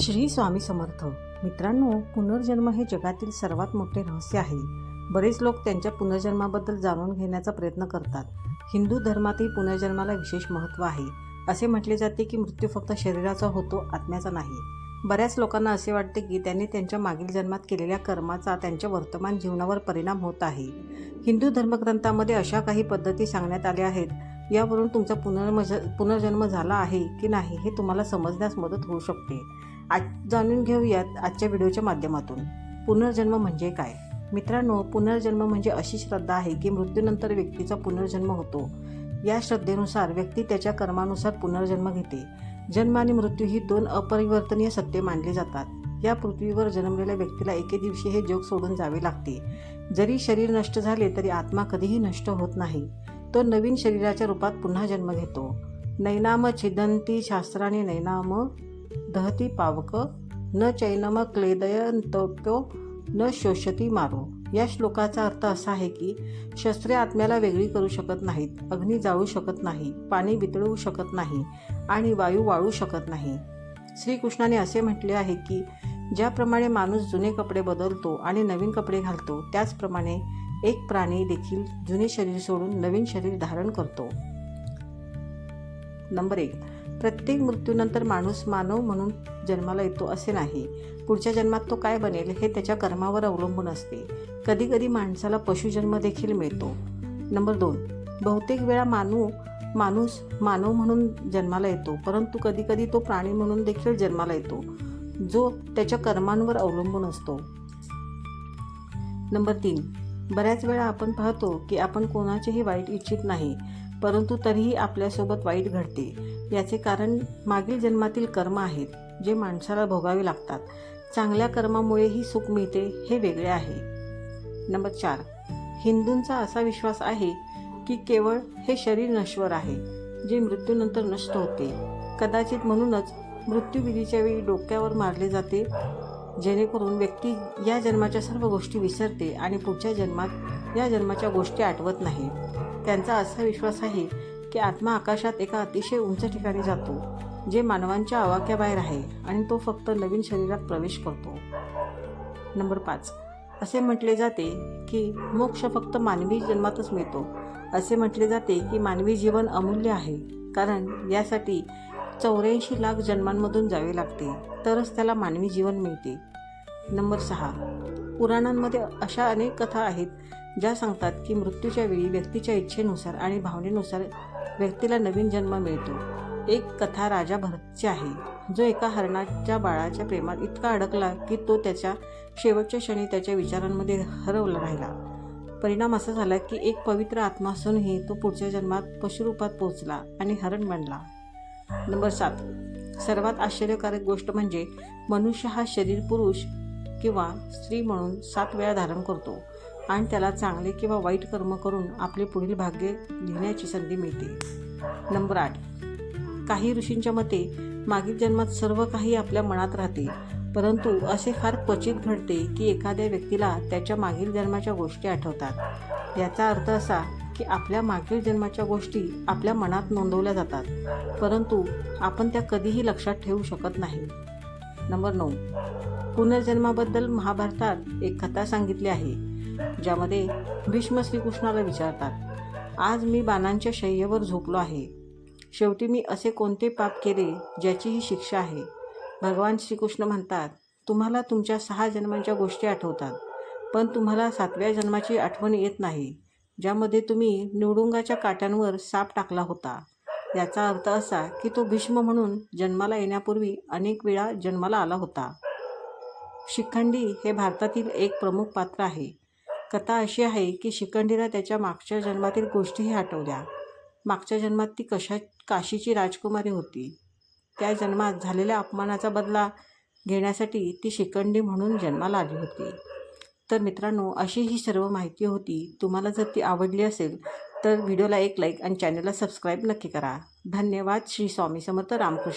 श्री स्वामी समर्थ. मित्रांनो पुनर्जन्म हे जगातील सर्वात मोठे रहस्य आहे. बरेच लोक त्यांच्या पुनर्जन्माबद्दल जाणून घेण्याचा प्रयत्न करतात. हिंदू धर्मातही पुनर्जन्माला विशेष महत्त्व आहे. असे म्हटले जाते की मृत्यू फक्त शरीराचा होतो आत्म्याचा नाही. बऱ्याच लोकांना असे वाटते की त्यांनी त्यांच्या मागील जन्मात केलेल्या कर्माचा त्यांच्या वर्तमान जीवनावर परिणाम होत आहे. हिंदू धर्मग्रंथामध्ये अशा काही पद्धती सांगण्यात आल्या आहेत. यावरून तुमचा पुनर्मज पुनर्जन्म झाला आहे की नाही हे तुम्हाला समजण्यास मदत होऊ शकते. आज जाणून घेऊयात आजच्या व्हिडिओच्या माध्यमातून. पुनर्जन्म म्हणजे काय? मित्रांनो पुनर्जन्म म्हणजे अशी श्रद्धा आहे की मृत्यूनंतर व्यक्तीचा पुनर्जन्म होतो. या श्रद्धेनुसार व्यक्ती त्याच्या कर्मानुसार पुनर्जन्म घेते. जन्म आणि मृत्यू ही दोन अपरिवर्तनीय सत्य मानली जातात. या पृथ्वीवर जन्मलेल्या व्यक्तीला एके दिवशी हे जग सोडून जावे लागते. जरी शरीर नष्ट झाले तरी आत्मा कधीही नष्ट होत नाही. तो नवीन शरीराच्या रूपात पुन्हा जन्म घेतो. नैनाम छिदंती शास्त्राने नैनाम दहती पावक न चैनम क्लेदयंतप्यो न शोषती मारो. या श्लोकाचा अर्थ असा आहे की शस्त्रे आत्म्याला वेगळी करू शकत नाहीत अग्नी जाळू शकत नाही पाणी वितळवू शकत नाही आणि वायू वाळू शकत नाही. श्रीकृष्णाने असे म्हटले आहे की ज्याप्रमाणे माणूस जुने कपडे बदलतो आणि नवीन कपडे घालतो त्याचप्रमाणे एक प्राणी देखील जुने शरीर सोडून नवीन शरीर धारण करतो. नंबर एक. प्रत्येक मृत्यूनंतर माणूस मानव म्हणून जन्माला येतो असे नाही. पुढच्या जन्मात तो काय बनेल हे त्याच्या कर्मावर अवलंबून असते. कधीकधी माणसाला पशुजन्म देखील मिळतो. नंबर दोन. बहुतेक वेळा मानू माणूस मानव म्हणून जन्माला येतो परंतु कधीकधी तो प्राणी म्हणून देखील जन्माला येतो जो त्याच्या कर्मांवर अवलंबून असतो. नंबर तीन. बऱ्याच वेळा आपण पाहतो की आपण कोणाचेही वाईट इच्छित नाही परंतु तरीही आपल्यासोबत वाईट घडते. याचे कारण मागील जन्मातील कर्म आहेत जे माणसाला भोगावे लागतात. चांगल्या कर्मामुळेही सुख मिळते हे वेगळे आहे. नंबर चार. हिंदूंचा असा विश्वास आहे की केवळ हे शरीर नश्वर आहे जे मृत्यूनंतर नष्ट होते. कदाचित म्हणूनच मृत्यूविधीच्या वेळी डोक्यावर मारले जाते जेणेकरून व्यक्ती या जन्माच्या सर्व गोष्टी विसरते आणि पुढच्या जन्मात या जन्माच्या गोष्टी आठवत नाही. त्यांचा असा विश्वास आहे की आत्मा आकाशात एका अतिशय उंच ठिकाणी जातो जे मानवांच्या आवाक्याबाहेर आहे आणि तो फक्त नवीन शरीरात प्रवेश करतो. नंबर पाच. असे म्हटले जाते की मोक्ष फक्त मानवी जन्मातच मिळतो. असे म्हटले जाते की मानवी जीवन अमूल्य आहे कारण यासाठी चौऱ्याऐंशी लाख जन्मांमधून जावे लागते तरच त्याला मानवी जीवन मिळते. नंबर सहा. पुराणांमध्ये अशा अनेक कथा आहेत ज्या सांगतात की मृत्यूच्या वेळी व्यक्तीच्या इच्छेनुसार आणि भावनेनुसार व्यक्तीला नवीन जन्म मिळतो. एक कथा राजा भरतची आहे. जो एका हरणाच्या बाळाच्या प्रेमात इतका अडकला की तो त्याच्या शेवटच्या क्षणी त्याच्या विचारांमध्ये हरवला राहिला. परिणाम असा झाला की एक पवित्र आत्मा असूनही तो पुढच्या जन्मात पशुरूपात पोहोचला आणि हरण बनला. नंबर सात. सर्वात आश्चर्यकारक गोष्ट म्हणजे मनुष्य हा शरीर पुरुष किंवा स्त्री म्हणून सात वेळा धारण करतो. आणि त्याला चांगले किंवा वाईट कर्म करून आपले पुढील भाग्य लिहिण्याची संधी मिळते. नंबर आठ. काही ऋषींच्या मते मागील जन्मात सर्व काही आपल्या मनात राहते परंतु असे फार क्वचित घडते की एखाद्या व्यक्तीला त्याच्या मागील जन्माच्या गोष्टी आठवतात. याचा अर्थ असा की आपल्या मागील जन्माच्या गोष्टी आपल्या मनात नोंदवल्या जातात परंतु आपण त्या कधीही लक्षात ठेवू शकत नाही. नंबर नऊ. पुनर्जन्माबद्दल महाभारतात एक कथा सांगितली आहे. ज्यामध्ये भीष्म श्रीकृष्णाला विचारतात आज मी बाणांच्या शय्येवर झोपलो आहे. शेवटी मी असे कोणते पाप केले ज्याची ही शिक्षा आहे? भगवान श्रीकृष्ण म्हणतात तुम्हाला तुमच्या सहा जन्मांच्या गोष्टी आठवतात पण तुम्हाला सातव्या जन्माची आठवण येत नाही ज्यामध्ये तुम्ही निवडुंगाच्या काट्यांवर साप टाकला होता. याचा अर्थ असा की तो भीष्म म्हणून जन्माला येण्यापूर्वी अनेक वेळा जन्माला आला होता. शिखंडी हे भारतातील एक प्रमुख पात्र आहे. कथा अशी आहे की शिखंडीला त्याच्या मागच्या जन्मातील गोष्टीही आठवल्या. मागच्या जन्मात ती कशा काशीची राजकुमारी होती. त्या जन्मात झालेल्या अपमानाचा बदला घेण्यासाठी ती शिखंडी म्हणून जन्माला आली होती. तर मित्रांनो अशी ही सर्व माहिती होती. तुम्हाला जर ती आवडली असेल तर व्हिडिओला एक लाईक आणि चॅनलला सबस्क्राईब नक्की करा. धन्यवाद. श्री स्वामी समर्थ रामकृष्ण.